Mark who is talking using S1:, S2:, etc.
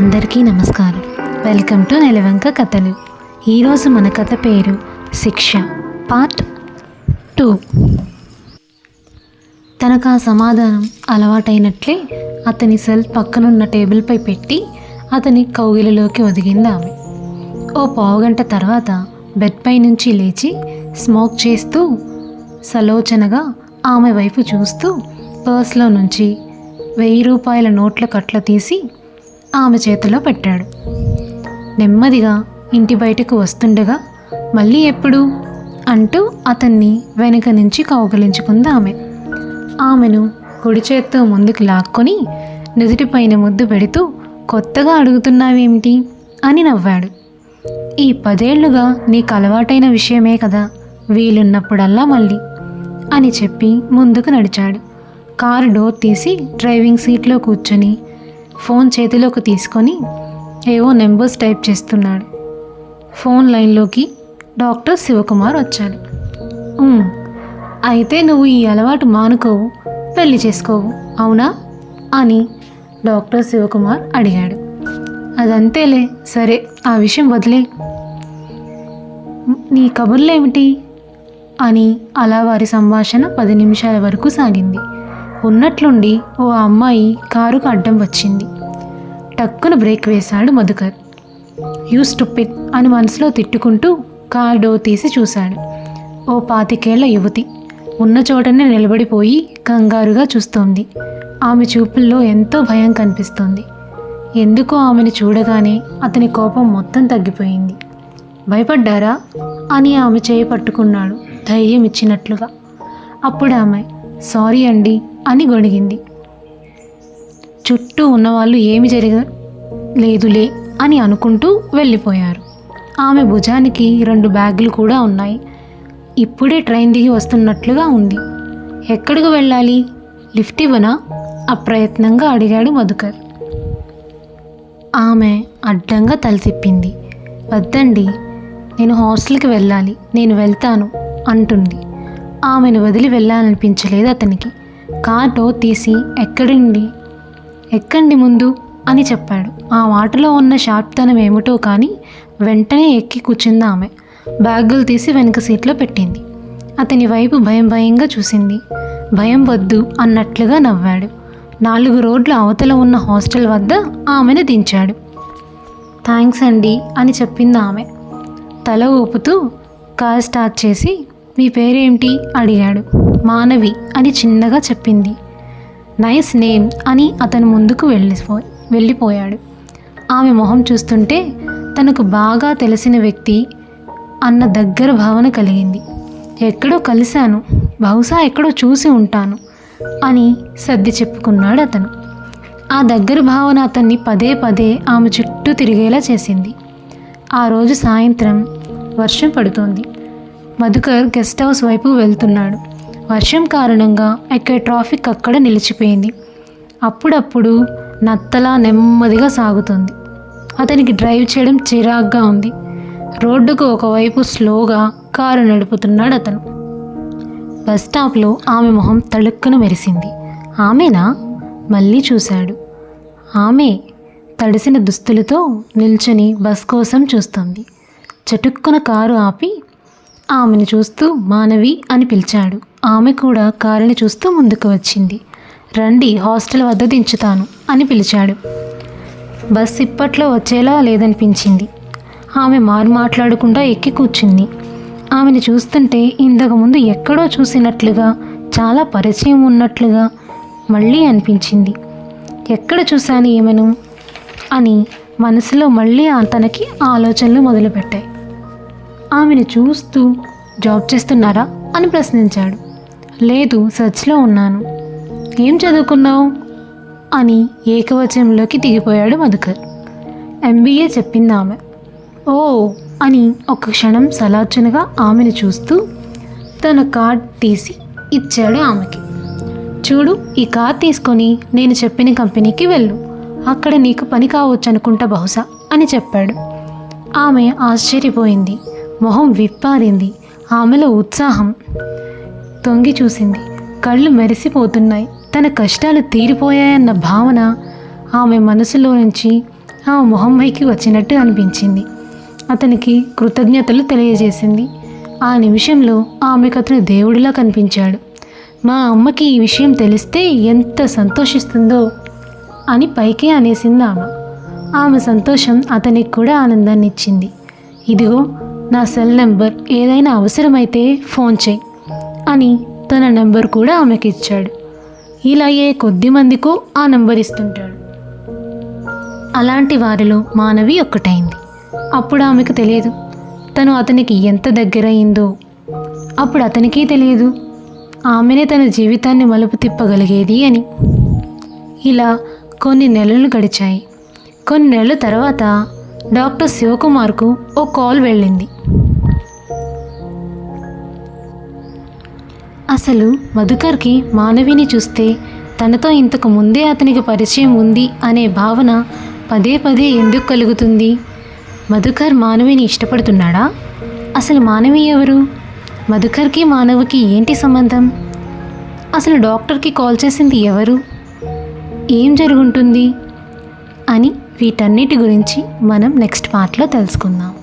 S1: అందరికీ నమస్కారం. Welcome to నెలవంక కథలు. ఈరోజు మన కథ పేరు శిక్ష పార్ట్ టూ. తనకు ఆ సమాధానం అలవాటైనట్లే అతని సెల్ పక్కనున్న టేబుల్పై పెట్టి అతని కౌగిలిలోకి ఒదిగింది ఆమె. ఓ పావుగంట తర్వాత బెడ్పై నుంచి లేచి స్మోక్ చేస్తూ సలోచనగా ఆమె వైపు చూస్తూ పర్స్లో నుంచి వెయ్యి రూపాయల నోట్ల కట్ల తీసి ఆమె చేతిలో పెట్టాడు. నెమ్మదిగా ఇంటి బయటకు వస్తుండగా మళ్ళీ ఎప్పుడు? అంటూ అతన్ని వెనుక నుంచి కౌగలించుకుంది ఆమె. ఆమెను కుడి చేత్తో ముందుకు లాక్కొని నుదుటిపైన ముద్దు పెడుతూ కొత్తగా అడుగుతున్నావేమిటి? అని నవ్వాడు. ఈ పదేళ్ళుగా నీకు అలవాటైన విషయమే కదా వీలున్నప్పుడల్లా మళ్ళీ అని చెప్పి ముందుకు నడిచాడు. కారు డోర్ తీసి డ్రైవింగ్ సీట్లో కూర్చొని ఫోన్ చేతిలోకి తీసుకొని ఏవో నెంబర్స్ టైప్ చేస్తున్నాడు. ఫోన్ లైన్లోకి డాక్టర్ శివకుమార్ వచ్చాడు. అయితే నువ్వు ఈ అలవాటు మానుకోవు పెళ్ళి చేసుకోవు అవునా? అని డాక్టర్ శివకుమార్ అడిగాడు. అదంతేలే సరే ఆ విషయం వదిలే. నీ కబుర్లేమిటి? అని అలా వారి సంభాషణ పది నిమిషాల వరకు సాగింది. ఉన్నట్లుండి ఓ అమ్మాయి కారుకు అడ్డం వచ్చింది. టక్కున బ్రేక్ వేశాడు మధుకర్. యూ స్టుపిడ్ అని మనసులో తిట్టుకుంటూ కార్ డోర్ తీసి చూశాడు. ఓ పాతికేళ్ళ యువతి ఉన్న చోటనే నిలబడిపోయి కంగారుగా చూస్తోంది. ఆమె చూపుల్లో ఎంతో భయం కనిపిస్తోంది. ఎందుకో ఆమెను చూడగానే అతని కోపం మొత్తం తగ్గిపోయింది. భయపడ్డారా? అని ఆమె చేయి పట్టుకున్నాడు ధైర్యం ఇచ్చినట్లుగా. అప్పుడు ఆమె సారీ అండి అని గొణిగింది. చుట్టూ ఉన్నవాళ్ళు ఏమి జరగ లేదులే అని అనుకుంటూ వెళ్ళిపోయారు. ఆమె భుజానికి రెండు బ్యాగులు కూడా ఉన్నాయి. ఇప్పుడే ట్రైన్ దిగి వస్తున్నట్లుగా ఉంది. ఎక్కడికి వెళ్ళాలి? లిఫ్ట్ ఇవ్వనా? అప్రయత్నంగా అడిగాడు మధుకర్. ఆమె అడ్డంగా తల తిప్పింది. వద్దండి నేను హాస్టల్కి వెళ్ళాలి నేను వెళ్తాను అంటుంది. ఆమెను వదిలి వెళ్ళాలనిపించలేదు అతనికి. కాటో తీసి ఎక్కడండి? ఎక్కండి ముందు అని చెప్పాడు. ఆ మాటలో ఉన్న షార్ప్తనం ఏమిటో కానీ వెంటనే ఎక్కి కూర్చుంది ఆమె. బ్యాగులు తీసి వెనుక సీట్లో పెట్టింది. అతని వైపు భయం భయంగా చూసింది. భయం వద్దు అన్నట్లుగా నవ్వాడు. నాలుగు రోడ్ల అవతల ఉన్న హాస్టల్ వద్ద ఆమెను దించాడు. థ్యాంక్స్ అండి అని చెప్పింది ఆమె. తల ఊపుతూ కార్ స్టార్ట్ చేసి మీ పేరేంటి అడిగాడు. మానవి అని చిన్నగా చెప్పింది. నైస్ నేమ్ అని అతను ముందుకు వెళ్ళిపో వెళ్ళిపోయాడు. ఆమె మొహం చూస్తుంటే తనకు బాగా తెలిసిన వ్యక్తి అన్న దగ్గర భావన కలిగింది. ఎక్కడో కలిశాను బహుశా ఎక్కడో చూసి ఉంటాను అని సర్ది చెప్పుకున్నాడు అతను. ఆ దగ్గర భావన అతన్ని పదే పదే ఆమె చుట్టూ తిరిగేలా చేసింది. ఆ రోజు సాయంత్రం వర్షం పడుతోంది. మధుకర్ గెస్ట్ హౌస్ వైపు వెళ్తున్నాడు. వర్షం కారణంగా ఎక్కడ ట్రాఫిక్ అక్కడ నిలిచిపోయింది. అప్పుడప్పుడు నత్తలా నెమ్మదిగా సాగుతుంది. అతనికి డ్రైవ్ చేయడం చిరాగ్గా ఉంది. రోడ్డుకు ఒకవైపు స్లోగా కారు నడుపుతున్నాడు అతను. బస్ స్టాప్లో ఆమె మొహం తళుక్కున మెరిసింది. ఆమెనా? మళ్ళీ చూశాడు. ఆమె తడిసిన దుస్తులతో నిల్చుని బస్ కోసం చూస్తోంది. చటుక్కున కారు ఆపి ఆమెను చూస్తూ మానవి అని పిలిచాడు. ఆమె కూడా కారుని చూస్తూ ముందుకు వచ్చింది. రండి హాస్టల్ వద్ద దించుతాను అని పిలిచాడు. బస్ ఇప్పట్లో వచ్చేలా లేదనిపించింది. ఆమె మారు మాట్లాడకుండా ఎక్కి కూర్చుంది. ఆమెను చూస్తుంటే ఇంతకుముందు ఎక్కడో చూసినట్లుగా చాలా పరిచయం ఉన్నట్లుగా మళ్ళీ అనిపించింది. ఎక్కడ చూశాను ఈమెను? అని మనసులో మళ్ళీ తనకి ఆలోచనలు మొదలుపెట్టాయి. ఆమెను చూస్తూ జాబ్ చేస్తున్నారా? అని ప్రశ్నించాడు. లేదు సచ్లో ఉన్నాను. ఏం చదువుకున్నావు? అని ఏకవచనంలోకి దిగిపోయాడు మధుకర్. ఎంబీఏ చెప్పింది ఆమె ఓ అని ఒక క్షణం సలాచనగా ఆమెను చూస్తూ తన కార్డ్ తీసి ఇచ్చాడు ఆమెకి. చూడు ఈ కార్ తీసుకొని నేను చెప్పిన కంపెనీకి వెళ్ళు. అక్కడ నీకు పని కావచ్చు అనుకుంటా బహుశా అని చెప్పాడు. ఆమె ఆశ్చర్యపోయింది. మొహం విప్పారింది. ఆమెలో ఉత్సాహం. తొంగి చూసింది. కళ్ళు మెరిసిపోతున్నాయి. తన కష్టాలు తీరిపోయాయన్న భావన ఆమె మనసులో నుంచి ఆమె మొహమ్మైకి వచ్చినట్టు అనిపించింది. అతనికి కృతజ్ఞతలు తెలియజేసింది. ఆ నిమిషంలో ఆమెకు అతను దేవుడిలా కనిపించాడు. మా అమ్మకి ఈ విషయం తెలిస్తే ఎంత సంతోషిస్తుందో అని పైకే అనేసింది ఆమె. ఆమె సంతోషం అతనికి కూడా ఆనందాన్ని ఇచ్చింది ఇదిగో నా సెల్ నెంబర్ ఏదైనా అవసరమైతే ఫోన్ చేయి. అని తన నెంబర్ కూడా ఆమెకి ఇచ్చాడు ఇలా ఏ కొద్ది మందికో ఆ నెంబర్ ఇస్తుంటాడు. అలాంటి వారిలో మానవి ఒక్కటైంది. అప్పుడు ఆమెకు తెలియదు తను అతనికి ఎంత దగ్గరయిందో. అప్పుడు అతనికీ తెలియదు ఆమెనే తన జీవితాన్ని మలుపు తిప్పగలిగేది అని. ఇలా కొన్ని నెలలు గడిచాయి. కొన్ని నెలల తర్వాత డాక్టర్ శివకుమార్కు ఓ కాల్ వెళ్ళింది. అసలు మధుకర్కి మానవిని చూస్తే తనతో ఇంతకు ముందే అతనికి పరిచయం ఉంది అనే భావన పదే పదే ఎందుకు కలుగుతుంది? మధుకర్ మానవిని ఇష్టపడుతున్నాడా? అసలు మానవి ఎవరు? మధుకర్కి మానవికి ఏంటి సంబంధం? అసలు డాక్టర్కి కాల్ చేసింది ఎవరు? ఏం జరుగుంటుంది? అని వీటన్నిటి గురించి మనం నెక్స్ట్ పార్ట్లో తెలుసుకుందాం.